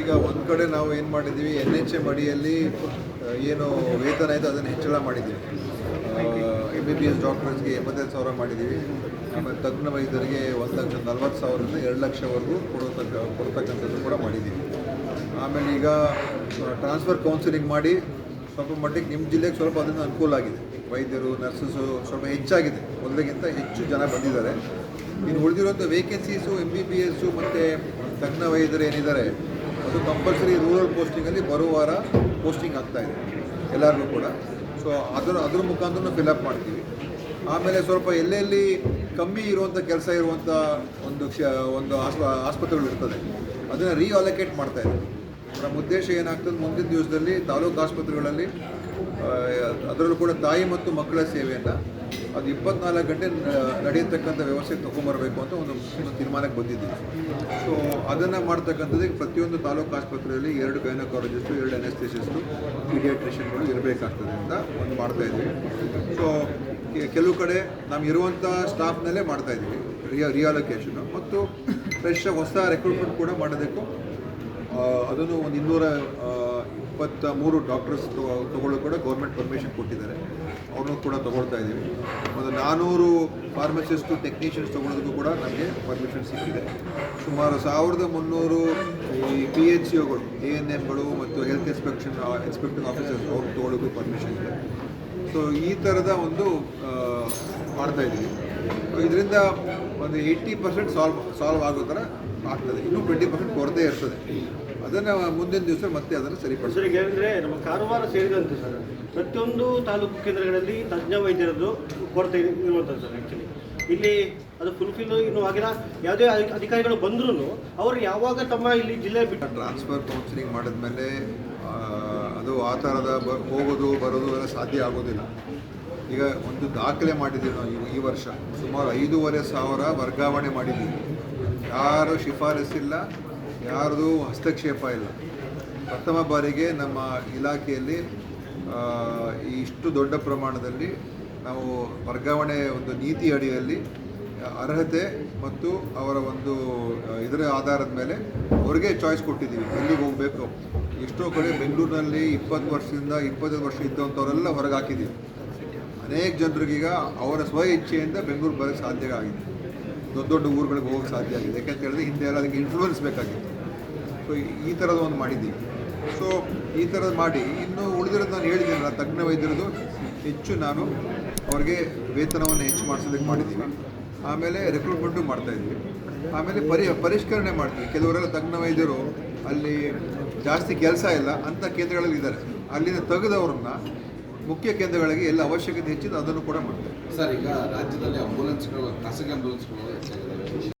ಈಗ ಒಂದು ಕಡೆ ನಾವು ಏನು ಮಾಡಿದ್ದೀವಿ ಎನ್ ಎಚ್ ಎಂ ಅಡಿಯಲ್ಲಿ ಏನು ವೇತನ ಇದೆ, ಅದನ್ನು ಹೆಚ್ಚಳ ಮಾಡಿದ್ದೀವಿ. ಎಂ ಬಿ ಬಿ ಎಸ್ ಡಾಕ್ಟರ್ಸ್ಗೆ ಎಂಬತ್ತೈದು ಸಾವಿರ ಮಾಡಿದ್ದೀವಿ. ಆಮೇಲೆ ತಜ್ಞ ವೈದ್ಯರಿಗೆ ಒಂದು ಲಕ್ಷ ನಲ್ವತ್ತು ಸಾವಿರದಿಂದ ಎರಡು ಲಕ್ಷವರೆಗೂ ಕೊಡತಕ್ಕ, ಕೊಡ್ತಕ್ಕಂಥದ್ದು ಕೂಡ ಮಾಡಿದ್ದೀವಿ. ಆಮೇಲೆ ಈಗ ಟ್ರಾನ್ಸ್ಫರ್ ಕೌನ್ಸಿಲಿಂಗ್ ಮಾಡಿ ಸ್ವಲ್ಪ ಮಟ್ಟಿಗೆ ನಿಮ್ಮ ಜಿಲ್ಲೆಗೆ ಸ್ವಲ್ಪ ಅದರಿಂದ ಅನುಕೂಲ ಆಗಿದೆ. ವೈದ್ಯರು ನರ್ಸಸ್ಸು ಸ್ವಲ್ಪ ಹೆಚ್ಚಾಗಿದೆ. ಮೊದಲಿಗಿಂತ ಹೆಚ್ಚು ಜನ ಬಂದಿದ್ದಾರೆ. ಇನ್ನು ಉಳಿದಿರುವಂಥ vacancies M B B S ಮತ್ತು ತಜ್ಞ ವೈದ್ಯರು ಏನಿದ್ದಾರೆ, ಅದು ಕಂಪಲ್ಸರಿ ರೂರಲ್ ಪೋಸ್ಟಿಂಗಲ್ಲಿ ಬರೋ ವಾರ ಪೋಸ್ಟಿಂಗ್ ಆಗ್ತಾಯಿದೆ ಇದೆ ಎಲ್ಲರಿಗೂ ಕೂಡ. ಸೊ ಅದರ, ಅದ್ರ ಮುಖಾಂತರ ಫಿಲಪ್ ಮಾಡ್ತೀವಿ. ಆಮೇಲೆ ಸ್ವಲ್ಪ ಎಲ್ಲೆಲ್ಲಿ ಕಮ್ಮಿ ಇರುವಂಥ ಕೆಲಸ ಇರುವಂಥ ಒಂದು ಕ್ಷ, ಒಂದು ಆಸ್ಪ, ಆಸ್ಪತ್ರೆಗಳು ಇರ್ತದೆ, ಅದನ್ನು ರೀಅಲೋಕೇಟ್ ಮಾಡ್ತಾ ಇದ್ದೀವಿ ನಮ್ಮ ಉದ್ದೇಶ ಏನಾಗ್ತದೆ, ಮುಂದಿನ ದಿವಸದಲ್ಲಿ ತಾಲೂಕು ಆಸ್ಪತ್ರೆಗಳಲ್ಲಿ ಅದರಲ್ಲೂ ಕೂಡ ತಾಯಿ ಮತ್ತು ಮಕ್ಕಳ ಸೇವೆಯನ್ನು ಅದು ಇಪ್ಪತ್ನಾಲ್ಕು ಗಂಟೆ ನಡೆಯತಕ್ಕಂಥ ವ್ಯವಸ್ಥೆ ತೊಗೊಂಬರಬೇಕು ಅಂತ ಒಂದು ತೀರ್ಮಾನಕ್ಕೆ ಬಂದಿದ್ದೀವಿ. ಸೊ ಅದನ್ನು ಮಾಡ್ತಕ್ಕಂಥದ್ದಕ್ಕೆ ಪ್ರತಿಯೊಂದು ತಾಲೂಕು ಆಸ್ಪತ್ರೆಯಲ್ಲಿ ಎರಡು ಗೈನಕಾಲಜಿಸ್ಟು, ಎರಡು ಅನೆಸ್ಥೆಸಿಸ್ಟು ಪೀಡಿಯಾಟ್ರಿಷಿಯನ್ಗಳು ಇರಬೇಕಾಗ್ತದೆ ಅಂತ ಒಂದು ಮಾಡ್ತಾ ಇದ್ದೀವಿ. ಸೊ ಕೆಲವು ಕಡೆ ನಾವು ಇರುವಂಥ ಸ್ಟಾಫ್ನಲ್ಲೇ ಮಾಡ್ತಾ ಇದ್ದೀವಿ, ರಿಯ ರಿಯಾಲೊಕೇಶನು ಮತ್ತು ಫ್ರೆಶ್ ಹೊಸ ರೆಕ್ರೂಟ್ಮೆಂಟ್ ಕೂಡ ಮಾಡಬೇಕು. ಅದನ್ನು ಒಂದು ಇನ್ನೂರ ಇಪ್ಪತ್ತ ಮೂರು ಡಾಕ್ಟರ್ಸ್ ತಗೊಳ್ಳೋ ಕೂಡ ಗೌರ್ಮೆಂಟ್ ಪರ್ಮಿಷನ್ ಕೊಟ್ಟಿದ್ದಾರೆ. ಅವ್ರನ್ನೂ ಕೂಡ ತೊಗೊಳ್ತಾ ಇದ್ದೀವಿ. ಒಂದು ನಾನ್ನೂರು ಫಾರ್ಮಸಿಸ್ಟು ಟೆಕ್ನಿಷಿಯನ್ಸ್ ತೊಗೊಳೋದಕ್ಕೂ ಕೂಡ ನಮಗೆ ಪರ್ಮಿಷನ್ ಸಿಕ್ಕಿದೆ. ಸುಮಾರು ಸಾವಿರದ ಮುನ್ನೂರು ಈ ಪಿ ಎಚ್ ಸಿ ಒಗಳು ಎ ಎನ್ ಎಮ್ಗಳು ಮತ್ತು ಹೆಲ್ತ್ ಇನ್ಸ್ಪೆಕ್ಷನ್ ಇನ್ಸ್ಪೆಕ್ಟಿಂಗ್ ಆಫೀಸರ್ಸ್ ಅವ್ರು ತಗೊಳ್ಳೋಕ್ಕೂ ಪರ್ಮಿಷನ್ ಇದೆ. ಸೊ ಈ ಥರದ ಒಂದು ಮಾಡ್ತಾ ಇದ್ದೀವಿ. ಇದರಿಂದ ಒಂದು ಏಯ್ಟಿ ಪರ್ಸೆಂಟ್ ಸಾಲ್ವ್ ಸಾಲ್ವ್ ಆಗೋ ಥರ ಆಗ್ತದೆ. ಇನ್ನೂ ಟ್ವೆಂಟಿ ಪರ್ಸೆಂಟ್ ಕೊರತೆ ಇರ್ತದೆ. ಅದನ್ನು ಮುಂದಿನ ದಿವಸ ಮತ್ತೆ ಅದನ್ನು ಸರಿಪಡಿಸಿ ಸರ್ ಈಗ ನಮ್ಮ ಕಾರವಾರ ಸೇರಿದಂತೆ ಸರ್ ಪ್ರತಿಯೊಂದು ತಾಲೂಕು ಕೇಂದ್ರಗಳಲ್ಲಿ ತಜ್ಞ ವೈದ್ಯರದ್ದು ಕೊರತೆ ಇರುವಂಥದ್ದು ಸರ್ ಆ್ಯಕ್ಚುಲಿ ಇಲ್ಲಿ ಅದು ಫುಲ್ಫಿಲ್ ಇನ್ನು ಆಗಿಲ್ಲ. ಯಾವುದೇ ಅಧಿ- ಅಧಿಕಾರಿಗಳು ಬಂದ್ರೂ ಅವರು ಯಾವಾಗ ತಮ್ಮ ಇಲ್ಲಿ ಜಿಲ್ಲೆ ಬಿಟ್ಟು ಟ್ರಾನ್ಸ್ಫರ್ ಕೌನ್ಸಿಲಿಂಗ್ ಮಾಡಿದ್ಮೇಲೆ ಮೇಲೆ ಅದು ಆ ಥರದ ಬ ಹೋಗೋದು ಬರೋದು ಎಲ್ಲ ಸಾಧ್ಯ ಆಗೋದಿಲ್ಲ. ಈಗ ಒಂದು ದಾಖಲೆ ಮಾಡಿದ್ದೀವಿ ನಾವು ಈ- ಈ ವರ್ಷ. ಸುಮಾರು ಐದೂವರೆ ಸಾವಿರ ವರ್ಗಾವಣೆ ಮಾಡಿದ್ದೀವಿ. ಯಾರು ಶಿಫಾರಸ್ಸಿಲ್ಲ. ಯಾರ್ದು ಹಸ್ತಕ್ಷೇಪ ಇಲ್ಲ. ಪ್ರಥಮ ಬಾರಿಗೆ ನಮ್ಮ ಇಲಾಖೆಯಲ್ಲಿ ಇಷ್ಟು ದೊಡ್ಡ ಪ್ರಮಾಣದಲ್ಲಿ ನಾವು ವರ್ಗಾವಣೆ ಒಂದು ನೀತಿ ಅಡಿಯಲ್ಲಿ, ಅರ್ಹತೆ ಮತ್ತು ಅವರ ಒಂದು ಇದರ ಆಧಾರದ ಮೇಲೆ ಅವ್ರಿಗೆ ಚಾಯ್ಸ್ ಕೊಟ್ಟಿದ್ದೀವಿ. ಎಲ್ಲಿಗೆ ಹೋಗಬೇಕು? ಎಷ್ಟೋ ಕಡೆ ಬೆಂಗಳೂರಿನಲ್ಲಿ ಇಪ್ಪತ್ತು ವರ್ಷದಿಂದ ಇಪ್ಪತ್ತೈದು ವರ್ಷ ಇದ್ದಂಥವರೆಲ್ಲ ಹೊರಗೆ ಹಾಕಿದ್ದೀವಿ ಅನೇಕ ಜನರಿಗೀಗ ಅವರ ಸ್ವ ಇಚ್ಛೆಯಿಂದ ಬೆಂಗಳೂರು ಬರೋಕ್ಕೆ ಸಾಧ್ಯ ಆಗಿದೆ. ದೊಡ್ಡ ದೊಡ್ಡ ಊರುಗಳಿಗೆ ಹೋಗೋಕ್ಕೆ ಸಾಧ್ಯ ಆಗಿದೆ. ಯಾಕಂತ ಹೇಳಿದ್ರೆ ಹಿಂದೆ ಎಲ್ಲ ಅದಕ್ಕೆ ಇನ್ಫ್ಲೂಯೆನ್ಸ್ ಬೇಕಾಗಿತ್ತು. ಸೊ ಈ ಥರದ ಒಂದು ಮಾಡಿದ್ದೀವಿ. ಸೊ ಈ ಥರದ್ದು ಮಾಡಿ ಇನ್ನು ಉಳಿದಿರೋದು ನಾನು ಹೇಳಿದ್ದೀನಲ್ಲ ತಜ್ಞ ವೈದ್ಯರದು ಹೆಚ್ಚು ನಾನು ಅವ್ರಿಗೆ ವೇತನವನ್ನು ಹೆಚ್ಚು ಮಾಡಿಸೋದಕ್ಕೆ ಮಾಡಿದ್ದೀವಿ. ಆಮೇಲೆ ರೆಕ್ರೂಟ್ಮೆಂಟು ಮಾಡ್ತಾಯಿದ್ವಿ ಆಮೇಲೆ ಪರಿ, ಪರಿಷ್ಕರಣೆ ಮಾಡ್ತೀವಿ. ಕೆಲವರೆಲ್ಲ ತಜ್ಞ ವೈದ್ಯರು ಅಲ್ಲಿ ಜಾಸ್ತಿ ಕೆಲಸ ಇಲ್ಲ ಅಂಥ ಕೇಂದ್ರಗಳಲ್ಲಿ ಇದ್ದಾರೆ. ಅಲ್ಲಿಂದ ತೆಗೆದವ್ರನ್ನ ಮುಖ್ಯ ಕೇಂದ್ರಗಳಿಗೆ ಎಲ್ಲ ಅವಶ್ಯಕತೆ ಹೆಚ್ಚಿದ್ದು ಅದನ್ನು ಕೂಡ ಮಾಡ್ತಾರೆ ಸರ್, ಈಗ ರಾಜ್ಯದಲ್ಲಿ ಆಂಬುಲೆನ್ಸ್ಗಳು ಖಾಸಗಿ ಆಂಬುಲೆನ್ಸ್ಗಳು